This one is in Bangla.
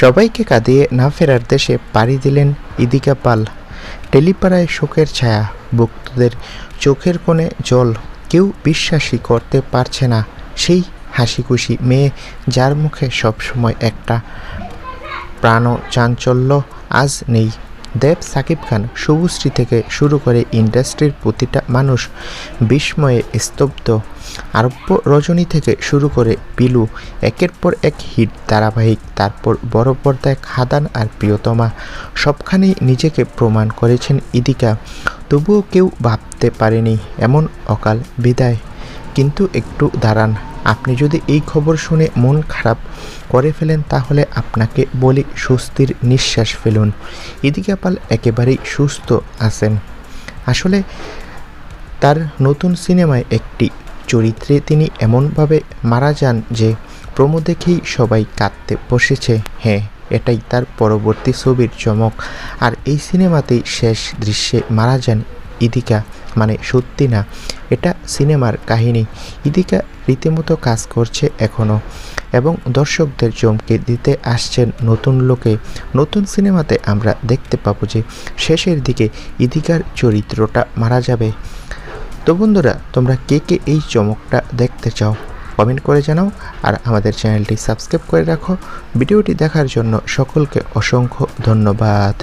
সবাইকে কাঁদিয়ে না ফেরার দেশে পাড়ি দিলেন ইদিকা পাল। টেলিপাড়ায় শোকের ছায়া, ভক্তদের চোখের কোণে জল। কেউ বিশ্বাসই করতে পারছে না সেই হাসি খুশি মেয়ে যার মুখে সবসময় একটা প্রাণ চাঞ্চল্য আজ নেই। দেব সাকিব খান শুভশ্রী থেকে শুরু করে ইন্ডাস্ট্রির প্রতিটা মানুষ বিস্ময়ে স্তব্ধ। আরব্য রজনী থেকে শুরু করে পিলু, একের পর এক হিট ধারাবাহিক, তারপর বড় পর্দায় খাদান আর প্রিয়তমা। সবখানেই নিজেকে প্রমাণ করেছেন ইদিকা। তবুও কেউ ভাবতে পারেনি এমন অকাল বিদায়। কিন্তু একটু দাঁড়ান। আপনি যদি এই খবর শুনে মন খারাপ করে ফেলেন, তাহলে আপনাকে বলি স্বস্তির নিঃশ্বাস ফেলুন। ইদিকা পাল একেবারেই সুস্থ আছেন। আসলে তার নতুন সিনেমায় একটি চরিত্রে তিনি এমনভাবে মারা যান যে প্রমো দেখেই সবাই কাঁদতে বসেছে। হ্যাঁ এটাই তার পরবর্তী ছবির চমক। আর এই সিনেমাতেই শেষ দৃশ্যে মারা যান ইদিকা। মানে সত্যি না, এটা সিনেমার কাহিনী। ইদিকা রীতিমতো কাজ করছে এখনও এবং দর্শকদের চমকে দিতে আসছেন নতুন লোকে। নতুন সিনেমাতে আমরা দেখতে পাবো যে শেষের দিকে ইদিকার চরিত্রটা মারা যাবে। তো বন্ধুরা, তোমরা কে কে এই চমকটা দেখতে চাও কমেন্ট করে জানাও আর আমাদের চ্যানেলটি সাবস্ক্রাইব করে রাখো। ভিডিওটি দেখার জন্য সকলকে অসংখ্য ধন্যবাদ।